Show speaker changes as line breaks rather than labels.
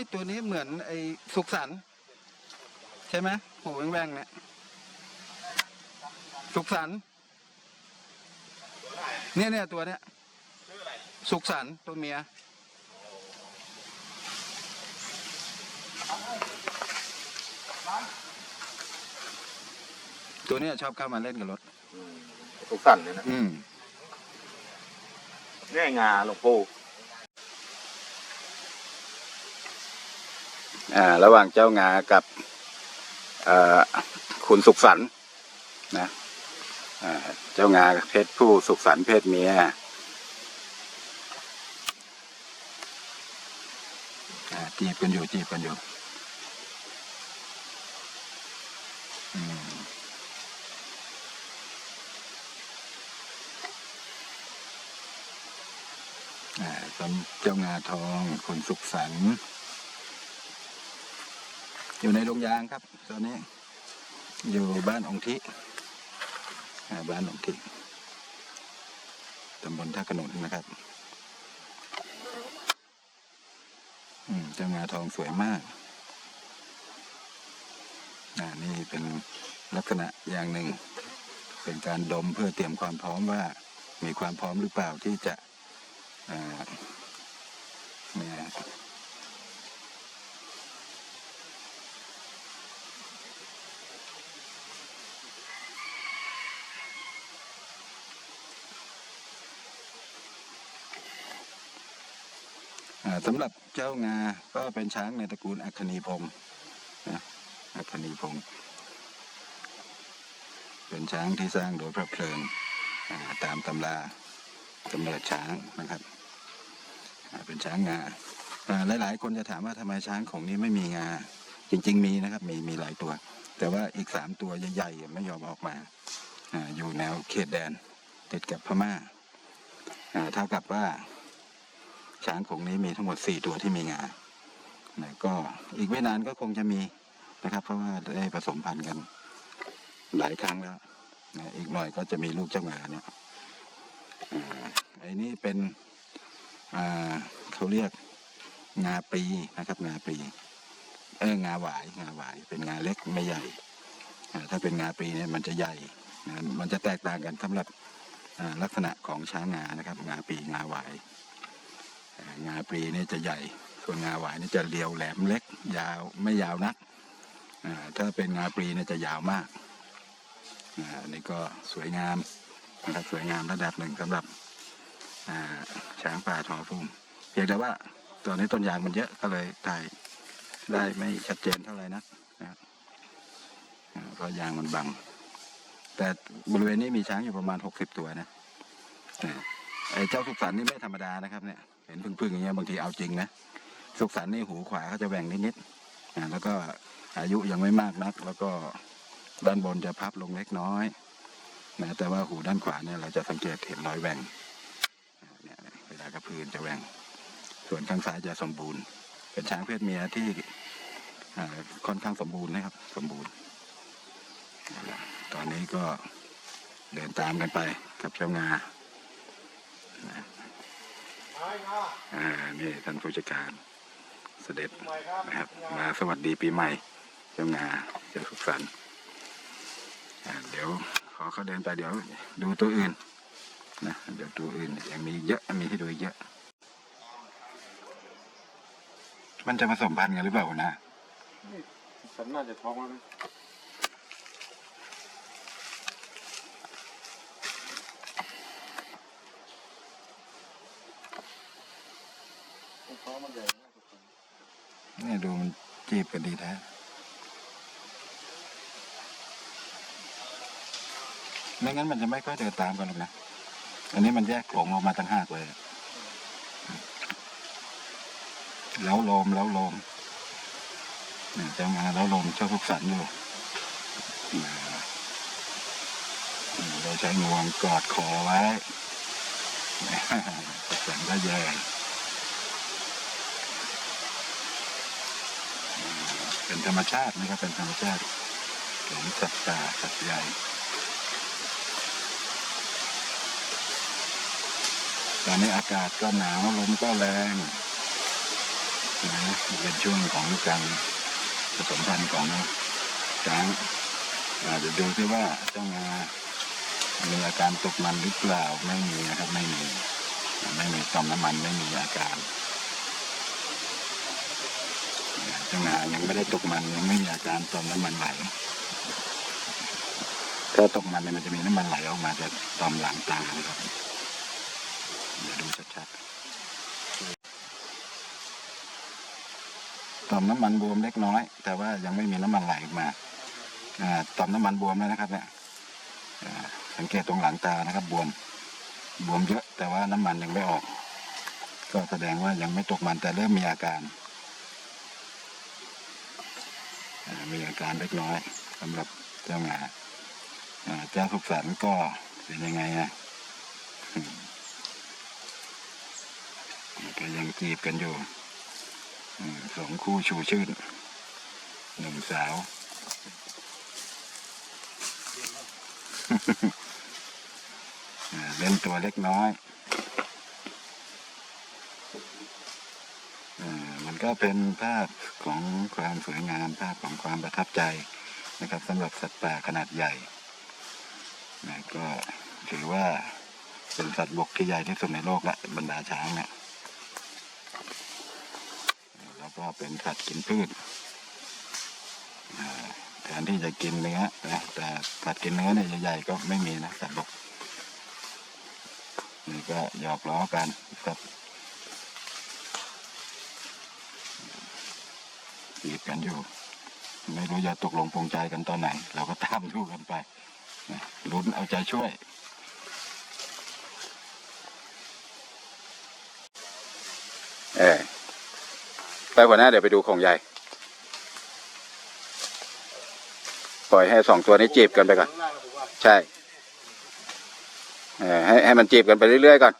อ้ยตัวนี้เหมือนไอ้สุขสันต์ใช่ไหมหูแหว่งๆเนี่ยสุขสันต์เนี่ยเนี่ยตัวเนี้ยสุขสันต์ตัวเมียตัวเนี้ยชอบเข้ามาเล่นกับรถ
สุกสันต์เนี่ยนะ
อืม
นี่งาหลวงปู่
อ่า ระหว่างเจ้างากับคุณสุขสันนะเจ้างาเพศผู้สุขสันเพศเมียจีบกันอยู่จีบกันอยู่อืมอ่าสำเจ้างาทองคุณสุขสันต์ อยู่ในโรงยางครับ ตอนนี้ อยู่บ้านองค์ทิบ้านองค์ทิตำบลท่าขนุนนะครับอืมเจ้างาทองสวยมากอ่านี่เป็นลักษณะอย่างหนึ่ง เป็นการดมเพื่อเตรียมความพร้อมว่ามีความพร้อมหรือเปล่าที่จะอ่าเนี่ย สำหรับเจ้างา ก็เป็นช้างในตระกูลอัคคณีพงศ์นะอัคคณีพงศ์เป็นช้างที่สร้างโดยพระเพลิงตามตำรากำเนิดช้างนะครับเป็นช้างงาหลายๆ คนจะถามว่าทำไมช้างของนี้ไม่มีงา จริง ๆ มีนะครับ มีมีหลายตัว แต่ว่าอีกสามตัวใหญ่ๆไม่ยอมออกมาออยู่แนวเขตแดน ติดกับพม่าอ่าเท่ากับว่า ช้างโขลงนี้มีทั้งหมดสี่ตัวที่มีงานะก็อีกไม่นานก็คงจะมีนะครับ เพราะว่าได้ผสมพันธุ์กันหลายครั้งแล้วนะอีกหน่อยก็จะมีลูกเจ้างาเนี่ยอ่าไอ้นี่เป็นเขาเรียกงาปีนะครับ งาปี เอองาหวายงาหวาย เป็นงาเล็กไม่ใหญ่ถ้าเป็นงาปีเนี่ยมันจะใหญ่มันจะแตกต่างกันสำหรับลักษณะของช้างงานะครับ งาปีงาหวาย งาปลีนี่จะใหญ่ ส่วนงาหวายนี่จะเรียวแหลมเล็ก ยาวไม่ยาวนักถ้าเป็นงาปลีนี่จะยาวมากอ่านี่ก็สวยงามนะครับสวยงามระดับหนึ่งสำหรับช้างป่าทอฟุ่มเพียงแต่ว่าตอนนี้ต้นยางมันเยอะก็เลยถ่ายได้ไม่ชัดเจนเท่าไหร่นักนะเพราะยางมันบัง แต่บริเวณนี้มีช้างอยู่ประมาณหกสิบตัวนะไอ้เจ้าสุขสันต์นี่ไม่ธรรมดานะครับเนี่ย เห็นพึ่งๆอย่างเงี้ยบางทีเอาจริงนะสุขสันต์นี่หูขวาเขาจะแหว่งนิดๆอ่าแล้วก็อายุยังไม่มากนัก แล้วก็ด้านบนจะพับลงเล็กน้อยนะแต่ว่าหูด้านขวาเนี่ยเราจะสังเกตเห็นรอยแหว่งเนี่ยเวลากระพือจะแหว่ง ส่วนข้างซ้ายจะสมบูรณ์ เป็นช้างเพศเมียที่ค่อนข้างสมบูรณ์นะครับ สมบูรณ์ ตอนนี้ก็เดินตามกันไปกับเจ้างา อ่านี่ท่านผู้จัดการเสด็จนะครับ มาสวัสดีปีใหม่เจ้างาเจ้าสุขสันต์อ่าเดี๋ยวขอเขาเดินไปเดี๋ยวดูตัวอื่นนะเดี๋ยวตัวอื่นยังมีเยอะมีให้ดูอีกเยอะ มันจะผสมพันธุ์กันหรือเปล่านะ
ฉันน่าจะท้องแล้วนะ ท้องมั นี่ดู
มันจีบกันดีแท้ไม่งั้นมันจะไม่ค่อยเดินตามกันหรอกนะ อันนี้มันแยกโขลงออกมาตั้งห้าเลยแล้วลมแล้วลมเนี่ยจ้างานแล้วลมเจ้าทุกสันอยู่เราใช้งวงกอดคอไว้ทุกสันก็แย่ เป็นธรรมชาตินะครับ เป็นธรรมชาติของสัตว์ป่าสัตว์ใหญ่ตอนนี้อากาศก็หนาวลมก็แรงนะเป็นช่วงของการผสมพันธุ์ของช้างอ่าเดี๋ยวดูซิว่าเจ้างามีอาการตกมันหรือเปล่าไม่มีนะครับ ไม่มี ไม่มีต่อมน้ำมันไม่มีอาการ เจ้ายังไม่ได้ตกมันยังไม่มีอาการต่อมน้ำมันไหลถ้าตกมันเนี่ยมันจะมีน้ำมันไหลออกมาจากต่อมหลังตานะครับเดี๋ยวดูชัดๆต่อมน้ำมันบวมเล็กน้อย แต่ว่ายังไม่มีน้ำมันไหลออกมาต่อมน้ำมันบวมแล้วนะครับเนี่ยสังเกตตรงหลังตานะครับบวมบวมเยอะแต่ว่าน้ำมันยังไม่ออก ก็แสดงว่ายังไม่ตกมันแต่เริ่มมีอาการอ่า มีอาการเล็กน้อยสำหรับเจ้าหงาเจ้าสุขสันต์ก็เป็นยังไงอะก็ยังจีบกันอยู่สองคู่ชูชื่นหนุ่มสาว เล่นตัวเล็กน้อยอามัน ก็เป็นภาพของความสวยงามภาพของความประทับใจนะครับสำหรับสัตว์ป่าขนาดใหญ่นะก็ถือว่าเป็นสัตว์บกที่ใหญ่ที่สุดในโลกละบรรดาช้างเนะแล้วก็เป็นสัตว์กินพืชแทนที่จะกินเนื้อนะแต่สัตว์กินเนื้อเนี่ยใหญ่ๆก็ไม่มีนะสัตว์บกนี่ก็หยอกล้อกันครับ จีบกันอยู่ ไม่รู้จะตกลงปรงใจกันตอนไหน เราก็ตามดูกันไปนะลุ้นเอาใจช่วยเออไปหัวหน้าเดี๋ยวไปดูของใหญ่ ปล่อยให้สองตัวนี้จีบกันไปก่อน ใช่ เออให้ให้มันจีบกันไปเรื่อยๆก่อน